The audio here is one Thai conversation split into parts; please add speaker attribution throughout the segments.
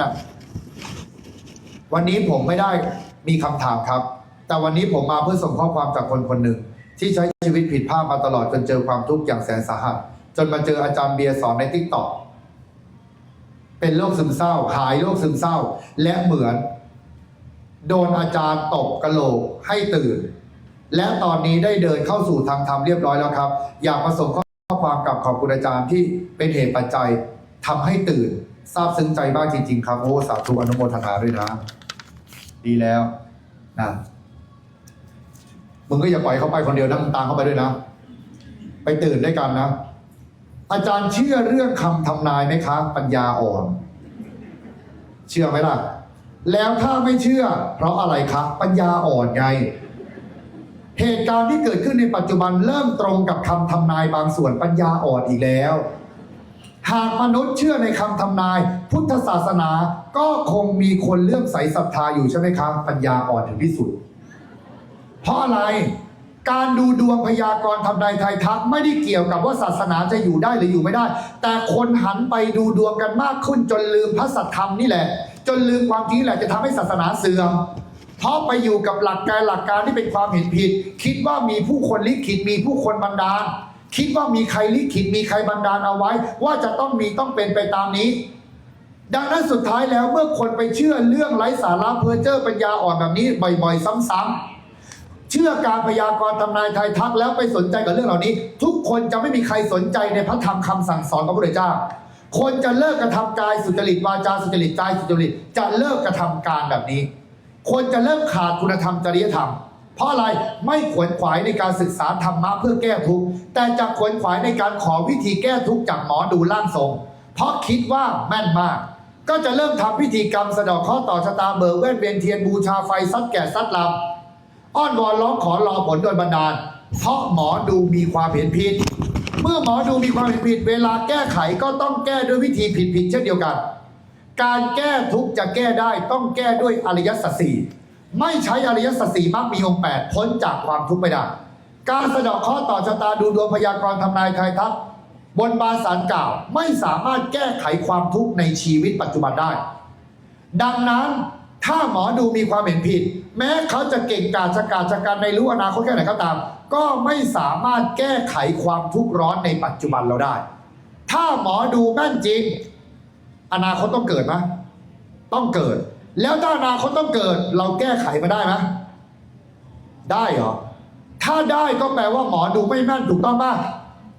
Speaker 1: อะ วันนี้ผมไม่ได้มีคำถามครับ แต่วันนี้ผมมาเพื่อส่งข้อความจากคนคนหนึ่ง ที่ใช้ชีวิตผิดพลาดมาตลอดจนเจอความทุกข์อย่างแสนสาหัส จนมาเจออาจารย์เบียร์สอนในทิกตอกเป็นโรคซึมเศร้า หายโรคซึมเศร้า และเหมือน โดนอาจารย์ตบกระโหลกให้ตื่น และตอนนี้ได้เดินเข้าสู่ทางธรรมเรียบร้อยแล้วครับ อยากมาส่งข้อความกับขอบคุณอาจารย์ที่เป็นเหตุปัจจัยทำให้ตื่น ซาบซึ้งใจบ้างจริง ๆ ครับโอ้สาธุอนุโมทนาด้วยนะ ดีแล้วนะมึงก็อย่าปล่อยเขาไปคนเดียวนะมึงตามเขาไปด้วยนะ ไปตื่นด้วยกันนะ อาจารย์เชื่อเรื่องคำทำนายไหมคะปัญญาอ่อนเชื่อไหมล่ะ แล้วถ้าไม่เชื่อ เพราะอะไรครับปัญญาอ่อนไงเหตุการณ์ที่เกิดขึ้นในปัจจุบันเริ่มตรงกับคำทำนายบางส่วนปัญญาอ่อนอีกแล้ว หากมนุษย์เชื่อในคำทำนาย พุทธศาสนาก็คงมีคนเลื่อมใสศรัทธาอยู่ใช่ไหมครับ ปัญญาอ่อนถึงที่สุด เพราะอะไรการดูดวงพยากรณ์ทำนายไทยทักไม่ได้เกี่ยวกับว่าศาสนาจะอยู่ได้หรืออยู่ไม่ได้ แต่คนหันไปดูดวงกันมากขึ้น จนลืมพระสัทธรรมนี่แหละ จนลืมความจริงแหละจะทำให้ศาสนาเสื่อมเพราะไปอยู่กับหลักการหลักการที่เป็นความเห็นผิด คิดว่ามีผู้คนลิขิตมีผู้คนบันดาล คิดว่ามีใครลิขิตมีใครบันดาลเอาไว้ ว่าจะต้องมีต้องเป็นไปตามนี้ ดังนั้นสุดท้ายแล้วเมื่อคนไปเชื่อเรื่องไร้สาระเพ้อเจ้อปัญญาอ่อนแบบนี้บ่อยๆ ซ้ำๆเชื่อการพยากรณ์ทำนายทายทักแล้วไปสนใจกับเรื่องเหล่านี้ ทุกคนจะไม่มีใครสนใจในพระธรรมคำสั่งสอนของพระพุทธเจ้า คนจะเลิกกระทำกายสุจริตวาจาสุจริตใจสุจริตจะเลิกกระทำการแบบนี้ คนจะเริ่มขาดคุณธรรมจริยธรรม เพราะอะไรไม่ขวนขวายในการศึกษาธรรมะเพื่อแก้ทุกข์แต่จะขวนขวายในการขอวิธีแก้ทุกข์จากหมอดูร่างทรง เพราะคิดว่าแม่นมาก ก็จะเริ่มทำพิธีกรรมสะดอกข้อต่อชะตาเบิกเวทเวียนเทียนบูชาไฟซัดแก่ซัดลำอ้อนวอนร้องขอรอผลโดยบันดาล เพราะหมอดูมีความเห็นผิด เมื่อหมอดูมีความเห็นผิด เวลาแก้ไขก็ต้องแก้ด้วยวิธีผิดๆเช่นเดียวกัน การแก้ทุกข์จะแก้ได้ต้องแก้ด้วยอริยสัจสี่ ไม่ใช้อริยสัจสี่มักมีองค์แปดพ้นจากความทุกข์ไม่ได้ การสะเดอกข้อต่อชะตาดูดวงพยากรณ์ทำนายทายทักบนบาสารกล่าวไม่สามารถแก้ไขความทุกข์ในชีวิตปัจจุบันได้ ดังนั้นถ้าหมอดูมีความเห็นผิด แม้เขาจะเก่งกาจชะกาจชะกันในรู้อนาคตแค่ไหนก็ตาม ก็ไม่สามารถแก้ไขความทุกข์ร้อนในปัจจุบันเราได้ ถ้าหมอดูแม่นจริง อนาคตต้องเกิดไหมต้องเกิด แล้วถ้าอนาคตต้องเกิด เราแก้ไขมาได้ไหมได้เหรอ ถ้าได้ก็แปลว่าหมอดูไม่แม่นถูกต้องป่ะ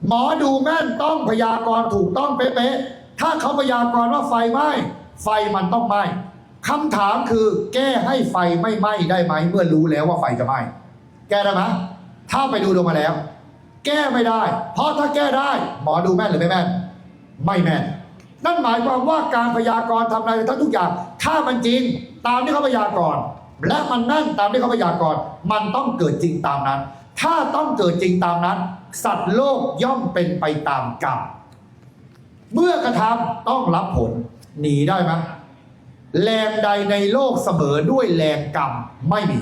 Speaker 1: หมอดูแม่นต้องพยากรณ์ถูกต้องเป๊ะๆ ถ้าเขาพยากรณ์ว่าไฟไหม้ไฟมันต้องไหม้คำถามคือแก้ให้ไฟไม่ไหม้ได้ไหมเมื่อรู้แล้วว่าไฟจะไหม้แก้ได้ไหมถ้าไปดูดวงมาแล้ว แก้ไม่ได้ เพราะถ้าแก้ได้ หมอดูแม่นหรือไม่แม่น ไม่แม่น นั่นหมายความว่าการพยากรณ์ทำอะไรทั้งทุกอย่าง ถ้ามันจริงตามที่เขาพยากรณ์และมันแม่นตามที่เขาพยากรณ์มันต้องเกิดจริงตามนั้น ถ้าต้องเกิดจริงตามนั้น สัตว์โลกย่อมเป็นไปตามกรรมเมื่อกระทำต้องรับผลหนีได้ไหมแรงใดในโลกเสมอด้วยแรงกรรมไม่มี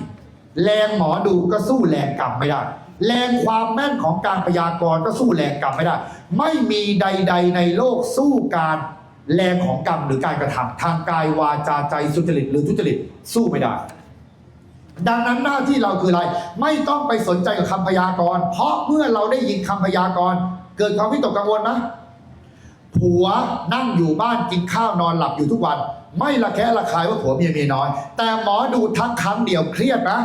Speaker 1: แรงหมอดูก็สู้แรงกรรมไม่ได้ แรงความแม่นของการพยากรณ์ก็สู้แรงกรรมไม่ได้ ไม่มีใด ๆ ในโลกสู้การแรงของกรรมหรือการกระทำทางกายวาจาใจสุจริตหรือทุจริตสู้ไม่ได้ ดังนั้นหน้าที่เราคืออะไร ไม่ต้องไปสนใจกับคำพยากรณ์ เพราะเมื่อเราได้ยินคำพยากรณ์ เกิดความวิตกกังวลนะผัวนั่งอยู่บ้านกินข้าวนอนหลับอยู่ทุกวัน ไม่ละแคะระคายว่าผัวเมียเมียน้อย แต่หมอดูทักครั้งเดียวเครียดนะ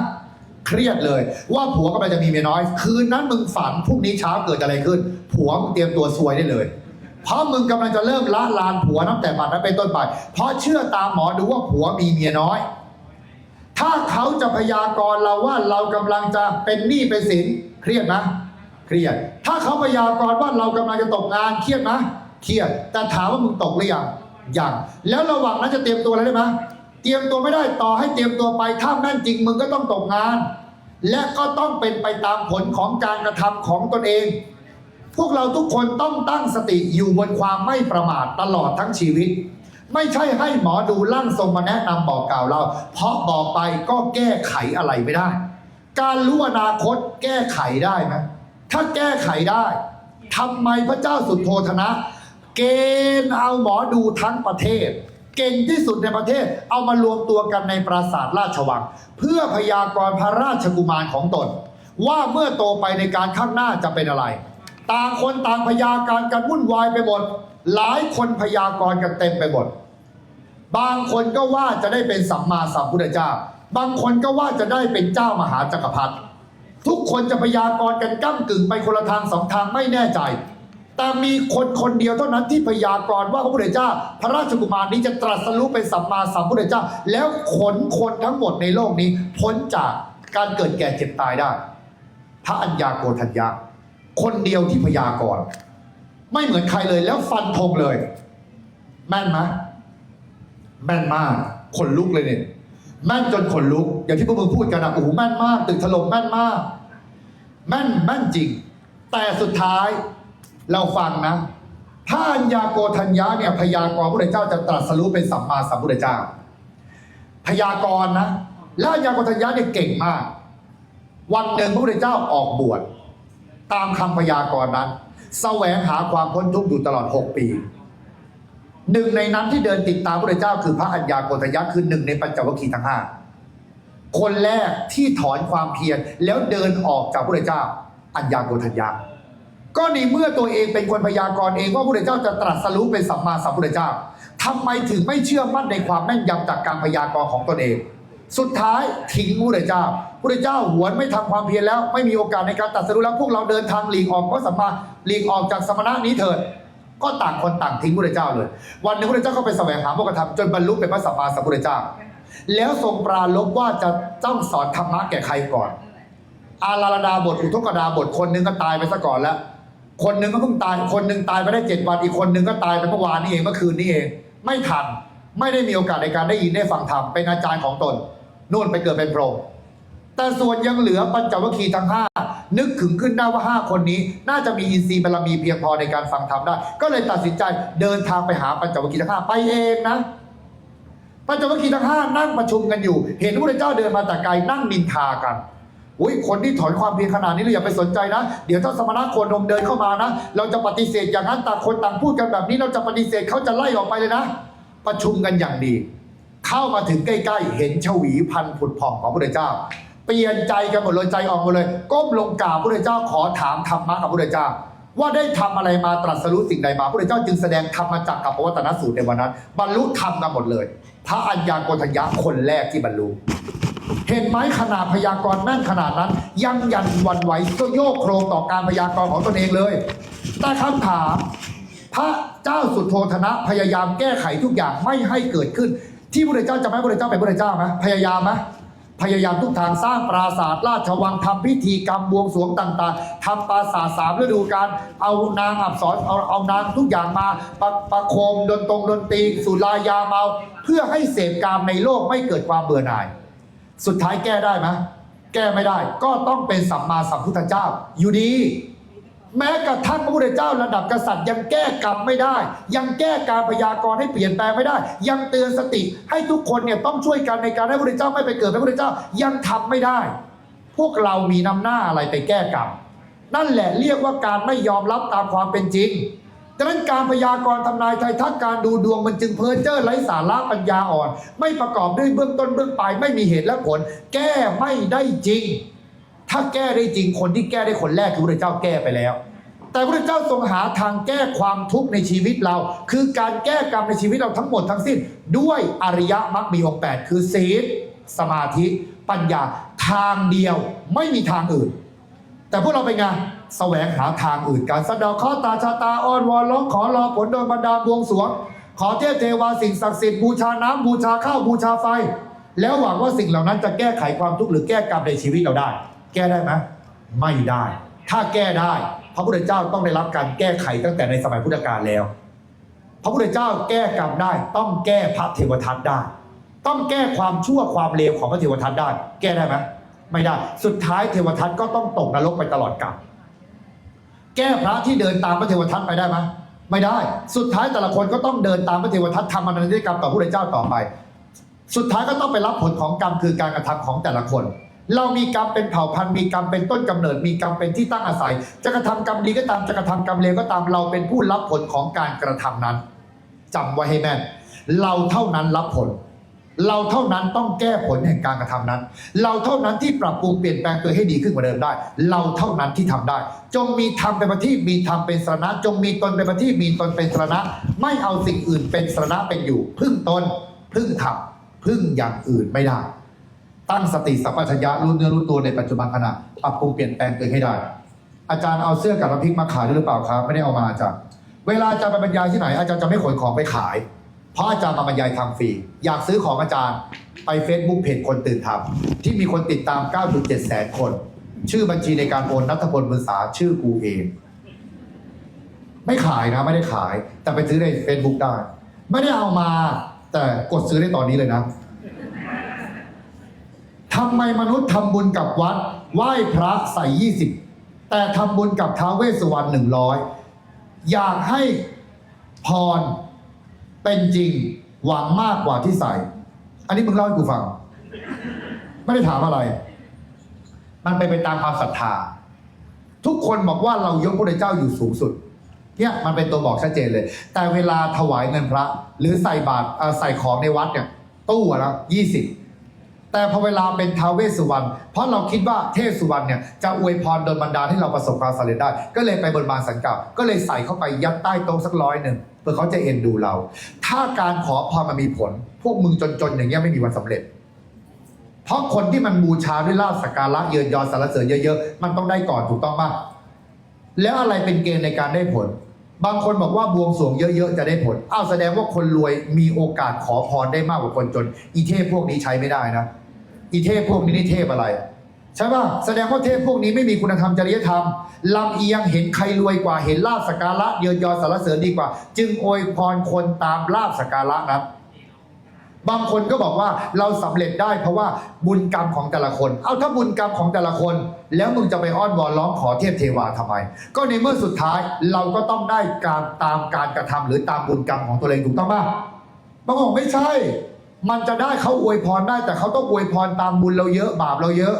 Speaker 1: เครียดเลย ว่าผัวกำลังจะมีเมียน้อย คืนนั้นมึงฝันพรุ่งนี้เช้าเกิดอะไรขึ้น ผัวมึงเตรียมตัวซวยได้เลย เพราะมึงกำลังจะเริ่มละลานผัวนับแต่บัดนั้นเป็นต้นไป เพราะเชื่อตามหมอดูว่าผัวมีเมียน้อย ถ้าเขาจะพยากรณ์เราว่าเรากำลังจะเป็นหนี้เป็นสินเครียดนะเครียด ถ้าเขาพยากรณ์ว่าเรากำลังจะตกงานเครียดนะเครียด แต่ถามว่ามึงตกหรือยังยังแล้วระหว่างนั้นจะเตรียมตัวอะไรได้ไหมเตรียมตัวไม่ได้ต่อให้เตรียมตัวไปถ้าแม่นจริงมึงก็ต้องตกงาน และก็ต้องเป็นไปตามผลของการกระทำของตนเอง พวกเราทุกคนต้องตั้งสติอยู่บนความไม่ประมาทตลอดทั้งชีวิต ไม่ใช่ให้หมอดูร่างทรงมาแนะนำบอกกล่าวเรา เพราะบอกไปก็แก้ไขอะไรไม่ได้ การรู้อนาคตแก้ไขได้ไหมถ้าแก้ไขได้ทำไมพระเจ้าสุดโทธนะ เกณฑ์เอาหมอดูทั้งประเทศ เก่งที่สุดในประเทศเอามารวมตัวกันในปราสาทราชวัง เพื่อพยากรณ์พระราชกุมารของตน ว่าเมื่อโตไปในการข้างหน้าจะเป็นอะไร ต่างคนต่างพยากรณ์กันวุ่นวายไปหมดหลายคนพยากรณ์กันเต็มไปหมด บางคนก็ว่าจะได้เป็นสัมมาสัมพุทธเจ้า บางคนก็ว่าจะได้เป็นเจ้ามหาจักรพรรดิทุกคนจะพยากรณ์กันก้ากึ่งไปคนละทางสองทางไม่แน่ใจ แต่มีคนคนเดียวเท่านั้นที่พยากรณ์ว่าพระพุทธเจ้า พระราชกุมารนี้จะตรัสรู้เป็นสัมมาสัมพุทธเจ้า แล้วขนคนทั้งหมดในโลกนี้ พ้นจากการเกิดแก่เจ็บตายได้ พระอัญญาโกฏัญญาคนเดียวที่พยากรณ์ไม่เหมือนใครเลยแล้วฟันธงเลย แม่นไหมแม่นมากขนลุกเลยเนี่ยแม่นจนขนลุก อย่างที่พวกมึงพูดกันนะโอ้โหแม่นมาก ตึกถล่มแม่นมาก แม่นแม่นจริง แต่สุดท้าย เราฟังนะพระอัญญาโกฏัญญาเนี่ยพยากรพระพุทธเจ้าจะตรัสรู้เป็นสัมมาสัมพุทธเจ้า พยากรณ์นะแล้วอัญญาโกฏัญญาเนี่ยเก่งมาก วันหนึ่งพระพุทธเจ้าออกบวชตามคำพยากรณ์นั้น แสวงหาความพ้นทุกข์อยู่ตลอด 6 ปีหนึ่งในนั้นที่เดินติดตามพระพุทธเจ้า คือพระอัญญาโกฏัญญาคือหนึ่งในปัญจวัคคีย์ทั้งห้าคนแรกที่ถอนความเพียรแล้วเดินออกจากพระพุทธเจ้า อัญญาโกฏัญญา ก็ในเมื่อตัวเองเป็นคนพยากรณ์เองว่าพระพุทธเจ้าจะตรัสรู้เป็นสัมมาสัมพุทธเจ้าทำไมถึงไม่เชื่อมั่นในความแม่นยำจากการพยากรณ์ของตนเอง สุดท้ายทิ้งพระพุทธเจ้าพระพุทธเจ้าหวนไม่ทำความเพียรแล้ว ไม่มีโอกาสในการตรัสรู้แล้วพวกเราเดินทางหลีกออกเพราะสัมมาหลีกออกจากสมณะนี้เถิดก็ต่างคนต่างทิ้งพระพุทธเจ้าเลย วันหนึ่งพระพุทธเจ้าก็ไปแสวงหาโมกขธรรมจนบรรลุเป็นพระสัมมาสัมพุทธเจ้า แล้วทรงปราลบว่าจะต้องสอนธรรมะแก่ใครก่อน อาราลดาบทอุทกดาบทคนนึงก็ตายไปซะก่อนแล้ว คนหนึ่งก็เพิ่งตาย คนหนึ่งตายไปได้เจ็ดวัน อีกคนหนึ่งก็ตายไปเมื่อวานนี้เอง เมื่อคืนนี้เอง ไม่ทัน ไม่ได้มีโอกาสในการได้ยินได้ฟังธรรม เป็นอาจารย์ของตน นู่นไปเกิดเป็นพรหมแต่ส่วนยังเหลือปัญจวัคคีย์ทั้งห้านึกถึงขึ้นได้ว่าห้าคนนี้ น่าจะมีอินทรีย์บารมีเพียงพอในการฟังธรรมได้ ก็เลยตัดสินใจเดินทางไปหาปัญจวัคคีย์ทั้งห้าไปเองนะปัญจวัคคีย์ทั้งห้านั่งประชุมกันอยู่ เห็นพระเจ้าเดินมาแต่ไกลนั่งนินทากัน อุ้ยคนที่ถอนความเพียรขนาดนี้เราอย่าไปสนใจนะ เดี๋ยวถ้าสมณะโคนนมเดินเข้ามานะ เราจะปฏิเสธอย่างนั้นต่างคนต่างพูดกันแบบนี้เราจะปฏิเสธเขาจะไล่ออกไปเลยนะ ประชุมกันอย่างดี เข้ามาถึงใกล้ๆ เห็นชวีพันผุดผ่องของพระเจ้า เปลี่ยนใจกันหมดเลยใจออกหมดเลย ก้มลงกราบพระเจ้าขอถามธรรมะกับพระเจ้าว่าได้ทำอะไรมาตรัสรู้สิ่งใดมาพระเจ้าจึงแสดงธรรมจักกับปวัตนสูตรในวันนั้น บรรลุธรรมกันหมดเลย พระอัญญาโกฏัญญาคนแรกที่บรรลุ เห็นไหมขนาดพยากรณ์แม่นขนาดนั้น ยังยันวันไหวก็โยกโครงต่อการพยากรณ์ของตนเองเลย แต่คำถาม พระเจ้าสุดโธธนะพยายามแก้ไขทุกอย่างไม่ให้เกิดขึ้น ที่พระเจ้าจะไม่พระเจ้าเป็นพระเจ้าไหมพยายามไหมพยายามทุกทางสร้างปราสาทราชวังทำพิธีกรรมบวงสรวงต่างๆทำปราสาทสามฤดูกาลเอานางอับสรเอาเอานางทุกอย่างมาประประโคมดนตรงดนตรีสุรายาเมา เพื่อให้เสพกามในโลกไม่เกิดความเบื่อหน่าย สุดท้ายแก้ได้ไหมแก้ไม่ได้ก็ต้องเป็นสัมมาสัมพุทธเจ้า อยู่ดี แม้กระทั่งพระพุทธเจ้าระดับกษัตริย์ยังแก้กรรมไม่ได้ ยังแก้การพยากรณ์ให้เปลี่ยนแปลงไม่ได้ ยังเตือนสติให้ทุกคนเนี่ยต้องช่วยกันในการให้พระพุทธเจ้าไม่ไปเกิดเป็นพระพุทธเจ้ายังทำไม่ได้ พวกเรามีนำหน้าอะไรไปแก้กรรมนั่นแหละเรียกว่าการไม่ยอมรับตามความเป็นจริง ดังนั้นการพยากรณ์ทำนายไทยทักการดูดวงมันจึงเพ้อเจ้อไร้สาระปัญญาอ่อน ไม่ประกอบด้วยเบื้องต้นเบื้องปลายไม่มีเหตุและผล แก้ไม่ได้จริง ถ้าแก้ได้จริงคนที่แก้ได้คนแรกคือพระเจ้าแก้ไปแล้ว แต่พระเจ้าทรงหาทางแก้ความทุกข์ในชีวิตเรา คือการแก้กรรมในชีวิตเราทั้งหมดทั้งสิ้น ด้วยอริยมรรคมีองค์แปดคือศีลสมาธิ ปัญญาทางเดียวไม่มีทางอื่น แต่พวกเราเป็นไง แสวงหาทางอื่นการสะดาะข้อตาชะตาอ้อนวอนร้องขอรอผลโดนบันดาลบวงสรวง ขอเทพเทวาสิ่งศักดิ์สิทธิ์บูชาน้ำบูชาข้าวบูชาไฟ แล้วหวังว่าสิ่งเหล่านั้นจะแก้ไขความทุกข์หรือแก้กรรมในชีวิตเราได้ แก้ได้ไหมไม่ได้ ถ้าแก้ได้ พระพุทธเจ้าต้องได้รับการแก้ไขตั้งแต่ในสมัยพุทธกาลแล้ว พระพุทธเจ้าแก้กรรมได้ ต้องแก้พระเทวทัตได้ ต้องแก้ความชั่วความเลวของพระเทวทัตได้ แก้ได้ไหมไม่ได้ สุดท้ายเทวทัตก็ต้องตกนรกไปตลอดกาล แก้พระที่เดินตามพระเทวทัตไปได้ไหมไม่ได้ สุดท้ายแต่ละคนก็ต้องเดินตามพระเทวทัตทำอนันตกรรมต่อพระพุทธเจ้าต่อไป สุดท้ายก็ต้องไปรับผลของกรรมคือการกระทำของแต่ละคน เรามีกรรมเป็นเผ่าพันธุ์มีกรรมเป็นต้นกำเนิด มีกรรมเป็นที่ตั้งอาศัย จะกระทำกรรมดีก็ตามจะกระทำกรรมเลวก็ตามเราเป็นผู้รับผลของการกระทำนั้นจำไว้ให้แม่นเราเท่านั้นรับผล เราเท่านั้นต้องแก้ผลแห่งการกระทำนั้น เราเท่านั้นที่ปรับปรุงเปลี่ยนแปลงตัวให้ดีขึ้นกว่าเดิมได้ เราเท่านั้นที่ทำได้ จงมีธรรมเป็นประทีปมีธรรมเป็นสรณะจงมีตนเป็นประทีปมีตนเป็นสรณะไม่เอาสิ่งอื่นเป็นสรณะเป็นอยู่ พึ่งตน พึ่งธรรมพึ่งอย่างอื่นไม่ได้ ตั้งสติสัมปชัญญะรู้เนื้อรู้ตัวในปัจจุบันขณะปรับปรุงเปลี่ยนแปลงตัวให้ได้ อาจารย์เอาเสื้อกับน้ำพริกมาขายด้วยหรือเปล่าครับไม่ได้เอามาอาจารย์ เวลาอาจารย์ไปบรรยายที่ไหนอาจารย์จะไม่ขนของไปขาย เพราะอาจารย์มาบรรยายทำฟรี อยากซื้อของอาจารย์ไป Facebook เพจคนตื่นทำที่มีคนติดตาม 9.7 แสนคน ชื่อบัญชีในการโอนนัทพลบุญษาชื่อกูเอง ไม่ขายนะไม่ได้ขาย แต่ไปซื้อใน Facebook ได้ ไม่ได้เอามา แต่กดซื้อได้ตอนนี้เลยนะทำไมมนุษย์ทำบุญกับวัด ไหว้พระใส่ยี่สิบแต่ทำบุญกับท้าวเวสสุวรรณหนึ่งร้อยอยากให้พร เป็นจริงหวังมากกว่าที่ใส่ อันนี้มึงเล่าให้กูฟัง ไม่ได้ถามอะไร มันเป็นไปตามความศรัทธา ทุกคนบอกว่าเรายกพระเจ้าอยู่สูงสุด เนี่ยมันเป็นตัวบอกชัดเจนเลย แต่เวลาถวายเงินพระ หรือใส่บาตรใส่ของในวัดเนี่ยตู้อะละยี่สิบ แต่พอเวลาเป็นท้าวเวสสุวรรณเพราะเราคิดว่าเทพสุวรรณเนี่ยจะอวยพรโดนบันดาลให้เราประสบความสำเร็จได้ ก็เลยไปบนบานสังกัดก็เลยใส่เข้าไปยัดใต้โต๊ะสักร้อยหนึ่งเพื่อเขาจะเอ็นดูเรา ถ้าการขอพรมันมีผล พวกมึงจนๆอย่างเงี้ยไม่มีวันสำเร็จ เพราะคนที่มันบูชาด้วยลาบสักการะเยินยอสรรเสริญเยอะๆมันต้องได้ก่อนถูกต้องป่ะแล้วอะไรเป็นเกณฑ์ในการได้ผล บางคนบอกว่าบวงสรวงเยอะๆ จะได้ผล อ้าวแสดงว่าคนรวยมีโอกาสขอพรได้มากกว่าคนจน อีเทพพวกนี้ใช้ไม่ได้นะ อีเทพพวกนี้นี่เทพอะไรใช่ป่ะแสดงว่าเทพพวกนี้ไม่มีคุณธรรมจริยธรรมลำเอียงเห็นใครรวยกว่าเห็นลาบสการะเยินยอสรรเสริญดีกว่า จึงอวยพรคนตามลาบสการะนั้นบางคนก็บอกว่าเราสำเร็จได้เพราะว่าบุญกรรมของแต่ละคน เอาถ้าบุญกรรมของแต่ละคน แล้วมึงจะไปอ้อนวอนร้องขอเทพเทวาทำไม ก็ในเมื่อสุดท้ายเราก็ต้องได้การตามการกระทำหรือตามบุญกรรมของตัวเองถูกต้องป่ะบางคนบอกไม่ใช่ มันจะได้เขาอวยพรได้ แต่เขาต้องอวยพรตามบุญเราเยอะ บาปเราเยอะ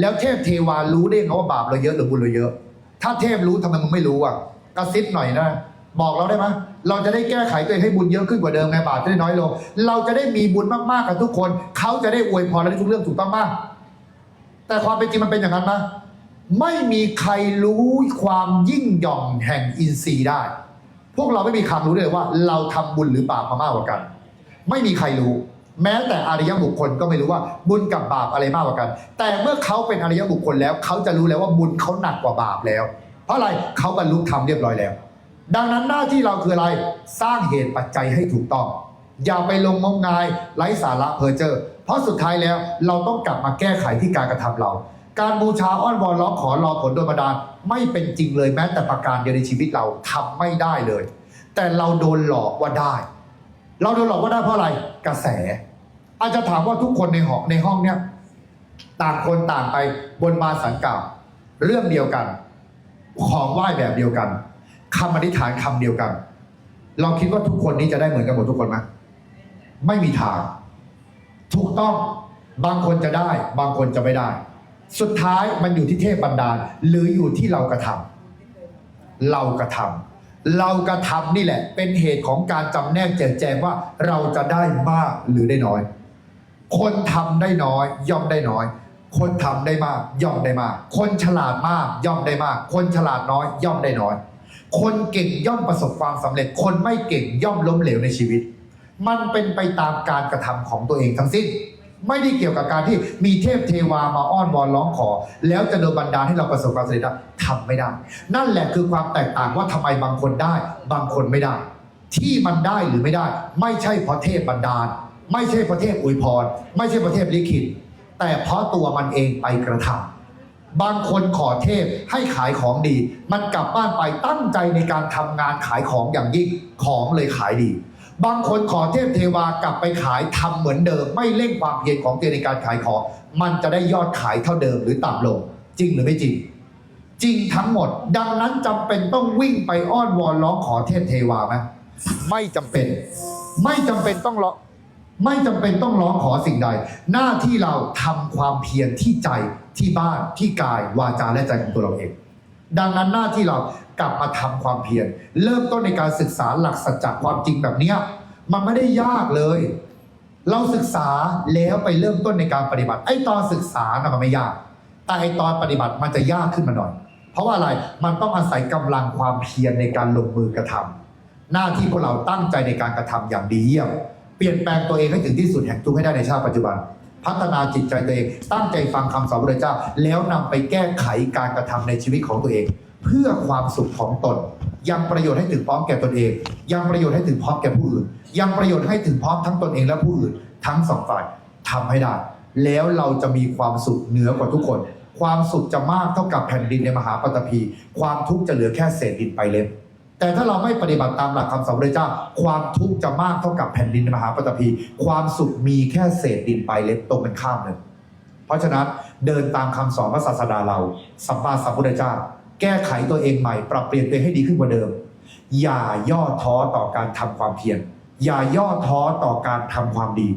Speaker 1: แล้วเทพเทวารู้ได้ไงว่าบาปเราเยอะหรือบุญเราเยอะ ถ้าเทพรู้ทำไมมึงไม่รู้อะกระซิบหน่อยนะบอกเราได้ไหมเราจะได้แก้ไขตัวเองให้บุญเยอะขึ้นกว่าเดิมไงบาปจะได้น้อยลง เราจะได้มีบุญมากๆกับทุกคน เขาจะได้อวยพรเราทุกเรื่องถูกต้องมาก แต่ความเป็นจริงมันเป็นอย่างนั้นนะไม่มีใครรู้ความยิ่งหย่องแห่งอินทรีย์ได้ พวกเราไม่มีคำรู้เลยว่า เราทำบุญหรือบาปมามากกว่ากัน ไม่มีใครรู้ แม้แต่อริยบุคคลก็ไม่รู้ว่าบุญกับบาปอะไรมากกว่ากัน แต่เมื่อเขาเป็นอริยบุคคลแล้วเขาจะรู้แล้วว่าบุญเขาหนักกว่าบาปแล้ว เพราะอะไรเขาบรรลุธรรมเรียบร้อยแล้ว ดังนั้นหน้าที่เราคืออะไรสร้างเหตุปัจจัยให้ถูกต้อง อย่าไปลงงมงายไร้สาระเพอเจอเพราะสุดท้ายแล้วเราต้องกลับมาแก้ไขที่การกระทำเรา การบูชาอ้อนวอนร้องขอรอผลโดยบันดาลไม่เป็นจริงเลยแม้แต่ประการเดียวในชีวิตเราทำไม่ได้เลย แต่เราโดนหลอกว่าได้ เราโดนหลอกว่าได้เพราะอะไรกระแส อาจจะถามว่าทุกคนในหอในห้องเนี่ยต่างคนต่างไปบนบานสังกล่าวเรื่องเดียวกัน ของไหว้แบบเดียวกันคำอธิษฐานคำเดียวกัน เราคิดว่าทุกคนนี้จะได้เหมือนกันหมดทุกคนไหมไม่มีทาง ถูกต้องบางคนจะได้ บางคนจะไม่ได้ สุดท้ายมันอยู่ที่เทพบันดาล หรืออยู่ที่เรากระทำเรากระทำ เรากระทำนี่แหละ เป็นเหตุของการจำแนกแจกแจงว่าเราจะได้มากหรือได้น้อย คนทำได้น้อยย่อมได้น้อย คนทำได้มากย่อมได้มาก คนฉลาดมากย่อมได้มาก คนฉลาดน้อยย่อมได้น้อย คนเก่งย่อมประสบความสำเร็จ คนไม่เก่งย่อมล้มเหลวในชีวิต มันเป็นไปตามการกระทำของตัวเองทั้งสิ้น ไม่ได้เกี่ยวกับการที่มีเทพเทวามาอ้อนวอนร้องขอ แล้วจะโดนบันดาลให้เราประสบความสำเร็จทำไม่ได้ นั่นแหละคือความแตกต่างว่าทำไมบางคนได้ บางคนไม่ได้ ที่มันได้หรือไม่ได้ ไม่ใช่เพราะเทพบันดาล ไม่ใช่เพราะเทพอวยพร ไม่ใช่เพราะเทพลิขิต แต่เพราะตัวมันเองไปกระทำบางคนขอเทพให้ขายของดี มันกลับบ้านไปตั้งใจในการทำงานขายของอย่างยิ่งของเลยขายดี บางคนขอเทพเทวากลับไปขายทำเหมือนเดิม ไม่เร่งความเพียรของตัวในการขายของมันจะได้ยอดขายเท่าเดิมหรือต่ำลง จริงหรือไม่จริง จริงทั้งหมด ดังนั้นจำเป็นต้องวิ่งไปอ้อนวอนร้องขอเทพเทวาไหมไม่จำเป็น ไม่จำเป็นต้องร้องไม่จำเป็นต้องร้องขอสิ่งใด หน้าที่เราทำความเพียรที่ใจที่บ้านที่กายวาจาและใจของตัวเราเอง ดังนั้นหน้าที่เรา กลับมาทำความเพียรเริ่มต้นในการศึกษาหลักสัจจะความจริงแบบเนี้ยมันไม่ได้ยากเลย เราศึกษาแล้วไปเริ่มต้นในการปฏิบัติ ไอ้ตอนศึกษานะมันไม่ยาก แต่ไอ้ตอนปฏิบัติมันจะยากขึ้นมาหน่อย เพราะว่าอะไรมันต้องอาศัยกำลังความเพียรในการลงมือกระทำหน้าที่พวกเราตั้งใจในการกระทำอย่างดีเยี่ยมเปลี่ยนแปลงตัวเองให้ถึงที่สุดแห่งทุกข์ให้ได้ในชาติปัจจุบันพัฒนาจิตใจตัวเอง ตั้งใจฟังคำสอนพระเจ้า แล้วนำไปแก้ไขการกระทำในชีวิตของตัวเอง เพื่อความสุขของตน ยังประโยชน์ให้ถึงพร้อมแก่ตนเอง ยังประโยชน์ให้ถึงพร้อมแก่ผู้อื่น ยังประโยชน์ให้ถึงพร้อมทั้งตนเองและผู้อื่น ทั้งสองฝ่ายทำให้ได้ แล้วเราจะมีความสุขเหนือกว่าทุกคน ความสุขจะมากเท่ากับแผ่นดินในมหาปฐพี ความทุกข์จะเหลือแค่เศษดินไปเล็บแต่ถ้าเราไม่ปฏิบัติตามหลักคำสอนพระเจ้า ความทุกข์จะมากเท่ากับแผ่นดินในมหาปฐพี ความสุขมีแค่เศษดินไปเล็บตรงกันข้ามเลยเพราะฉะนั้นเดินตามคำสอนพระศาสดาเราสัมมาสัมพุทธเจ้า แก้ไขตัวเองใหม่ ปรับเปลี่ยนตัวเองให้ดีขึ้นกว่าเดิม อย่าย่อท้อต่อการทำความเพียรอย่าย่อท้อต่อการทำความดี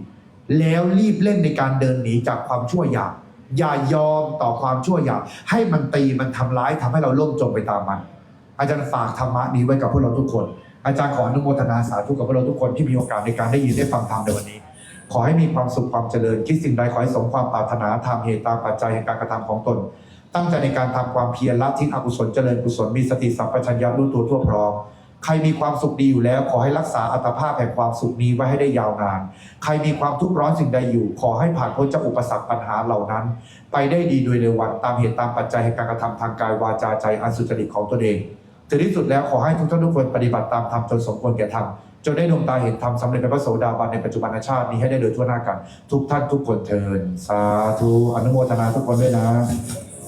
Speaker 1: แล้วรีบเร่งในการเดินหนีจากความชั่วอยากอย่ายอมต่อความชั่วอยากให้มันตีมันทำร้ายทำให้เราล่มจมไปตามมัน อาจารย์ฝากธรรมะนี้ไว้กับพวกเราทุกคน อาจารย์ขออนุโมทนาสาธุกับพวกเราทุกคนที่มีโอกาสในการได้ยินได้ฟังธรรมในวันนี้ ขอให้มีความสุขความเจริญคิดสิ่งใดขอให้สมความปรารถนาทำเหตุตามปัจจัยแห่งการกระทำของตน ตั้งใจในการทำความเพียรละทิ้งอกุศลเจริญกุศลมีสติสัมปชัญญะรู้ตัวทั่วพร้อมใครมีความสุขดีอยู่แล้ว ขอให้รักษาอัตภาพแห่งความสุขนี้ไว้ให้ได้ยาวนาน ใครมีความทุกข์ร้อนสิ่งใดอยู่ ขอให้ผ่านพ้นจากอุปสรรคปัญหาเหล่านั้น ไปได้ดีโดยเร็ววันตามเหตุตามปัจจัยแห่งการกระทำทางกายวาจาใจอันสุจริตของตนเองถึงที่สุดแล้วขอให้ทุกท่านทุกคนปฏิบัติตามธรรมจนสมควรแก่ธรรมจนได้ดวงตาเห็นธรรมสำเร็จเป็นพระโสดาบันในปัจจุบันชาตินี้ให้ได้โดยทั่วหน้ากัน ทุกท่านทุกคนเทินสาธุอนุโมทนาทุกคนด้วยนะ